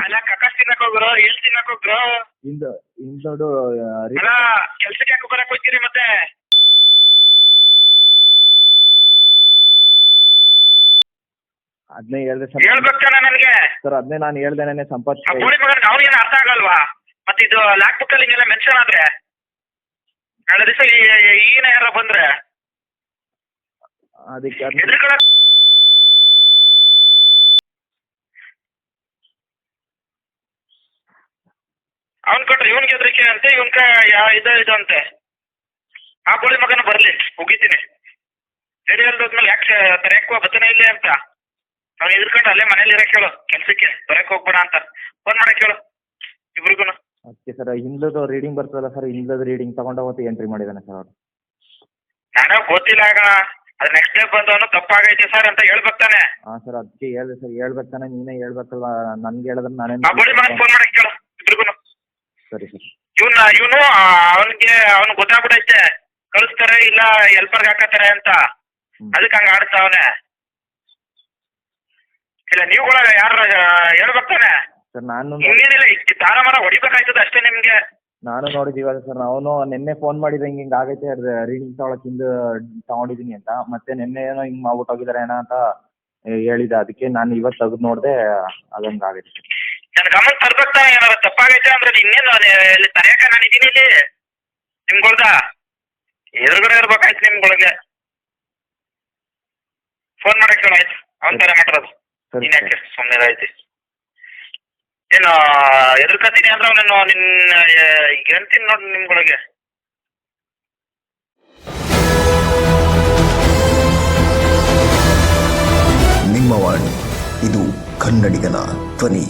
ಅಲ್ಲ ಕಕಾಸ್ ತಿನ್ನಕ್ ಹೋಗ್ರು ಎಲ್ ತಿನ್ನಕ್ ಹೋಗ್ರು ಇಂದು ಇಂದೋಡು ಅಲ್ಲ ಕೆಲ್ಸಕ್ಕೆ ಯಾಕೆ ಬರಕ್ ಹೋಗ್ತೀರಿ ಮತ್ತೆ ಅದನ್ನೇ ಹೇಳ್ದೆ ಸರ್ ಹೇಳ್ಬೇಕು ನನಗೆ ಸರ್ ಅದನ್ನೇ ನಾನು ಹೇಳ್ದೇನೆ ಸಂಪತ್ ಆ ಗೋಳಿ ಮಗನ್ ಅರ್ಥ ಆಗಲ್ವಾ ಮತ್ತೆ ಇದು ಲ್ಯಾಕ್ ಬುಕ್ ಅಲ್ಲಿ ಹಿಂಗೆಲ್ಲ ಮೆನ್ಷನ್ ಆದ್ರೆ ನಾಳೆ ದಿವಸ ಈಗಿನ ಯಾರ ಬಂದ್ರೆ ಅದಕ್ಕೆ ಅದ್ನ- ಎದುರುಗಳ ಅವನ್ ಕೊಟ್ರೆ ಇವನ್ ಗೆದ್ರಿಕೆ ಅಂತೆ ಇವನ್ಕ ಯಾ ಇದು ಇದು ಅಂತೆ. ಆ ಗೋಳಿ ಮಗನ ಬರ್ಲಿ ಉಗಿತೀನಿ. ರೆಡಿ ಅಲ್ದೋದ್ಮೇಲೆ ಯಾಕೆ ತರಕ್ಕೆ ಬತ್ತನೇ ಇಲ್ಲೇ ಅಂತ. ಅವ್ನು ಎದ್ಕೊಂಡು ಅಲ್ಲೇ ಮನೇಲಿ ಇರಕ್ ಹೇಳು ಕೆಲ್ಸಕ್ಕೆ. ಬರಕ್ ಹೋಗ್ಬೇಡ ಅಂತ. ಫೋನ್ ಮಾಡಕ್ ಹೇಳು ಇಬ್ರಿಗೂನು. ಅದಕ್ಕೆ ಸರ್ ಹಿಂದದು ರೀಡಿಂಗ್ ಬರ್ತದಲ್ಲ ಸರ್ ಹಿಂದದು ರೀಡಿಂಗ್ ತಗೊಂಡು ಹೋಗಿ ಎಂಟ್ರಿ ಮಾಡಿದಾನೆ ಸರ್ ಅವ್ರು. ನನಗೆ ಗೊತ್ತಿಲ್ಲ ಆಗ. ಅದು ನೆಕ್ಸ್ಟ್ ಡೇ ಬಂದವನು ತಪ್ಪಾಗೈತೆ ಸರ್ ಅಂತ ಹೇಳ್ಬೇಕು ತಾನೆ. ಹಾಂ ಸರ್ ಅದಕ್ಕೆ ಹೇಳ್ದೆ ಸರ್ ಹೇಳ್ಬೇಕಾನೆ ನೀನೇ ಹೇಳ್ಬೇಕಲ್ವಾ? ನನ್ಗೆ ಹೇಳಿದ್ರೆ ನಾನೇ ಆ ಗೋಳಿ ಮಗನ್ ಫೋನ್ ಮಾಡಕ್ ಸರಿ ಸರ್ ಇವನ್ನ ಇವನು ಅವನಿಗೆ ಅವನು ಗೊತ್ತಾಗ್ಬಿಡೈತೆ ಕಳಿಸ್ತಾರೆ ಇಲ್ಲ ಎಲ್ಪರ್ಗೆ ಹಾಕತಾರೆ ಅಂತ. ಅದಕ್ಕೆ ಹಂಗ ಆಡ್ತಾವನೆ ಇಲ್ಲ ನೀವುಗಳ ಯಾರ ಹೇಳ್ಬೇಕು ತಾನೆ? ಸರ್ ನಾನು ತಾರ ಮರ ಹೊಡಿಬೇಕಾಯ್ತದ ಅಷ್ಟೇ ನಿಮ್ಗೆ. ನಾನು ನೋಡಿದ್ದೀವಲ್ಲ ಸರ್ ಅವನು ನಿನ್ನೆ ಫೋನ್ ಮಾಡಿದ್ರೆ ಹಿಂಗೆ ಹಿಂಗೆ ಆಗೈತೆ ರೀಡಿಂಗ್ ತಗೊಳಕ್ ಹಿಂದೆ ತಗೊಂಡಿದೀನಿ ಅಂತ. ಮತ್ತೆ ನಿನ್ನೆ ಏನೋ ಹಿಂಗ್ ಮಾಡ್ಬಿಟ್ಟು ಹೋಗಿದಾರೆ ಏನೋ ಅಂತ ಹೇಳಿದ ಅದಕ್ಕೆ ನಾನು ಇವತ್ತು ತೆಗೆದು ನೋಡಿದೆ ಅದಂಗೆ ಆಗೈತೆ. ನನ್ ಗಮನ ತರ್ಬೇಕು ಏನಾರ ತಪ್ಪಾಗೈತೆ ಅಂದ್ರೆ ಇನ್ನೇನು ಅಲ್ಲಿ ಇಲ್ಲಿ ತರೆಯಕ ನಾನು ಇದೀನಿ ಇಲ್ಲಿ. ನಿಮ್ಗೊಳ್ದ? ಎದುರುಗಡೆ ಇರ್ಬೇಕಾಯ್ತು ನಿಮ್ಗೊಳಗೆ. ಫೋನ್ ಮಾಡಕ್ ಹೇಳು ಆಯ್ತು? ಅವನ್ ತರ ಮಾಡ್ರದು ನೀನ್ ಯಾಕೆ ಸುಮ್ಮನೆ ಐತಿ ಏನು ಎದುರ್ಕತೀನಿ ಅಂದ್ರೆ ಅವನನ್ನು ನಿನ್ನ ಹೇಳ್ತೀನಿ ನೋಡಿ ನಿಮ್ಗೊಳಗೆ. ನಿಮ್ಮ ವಾಣಿ ಇದು ಕನ್ನಡಿಗನ ಧ್ವನಿ.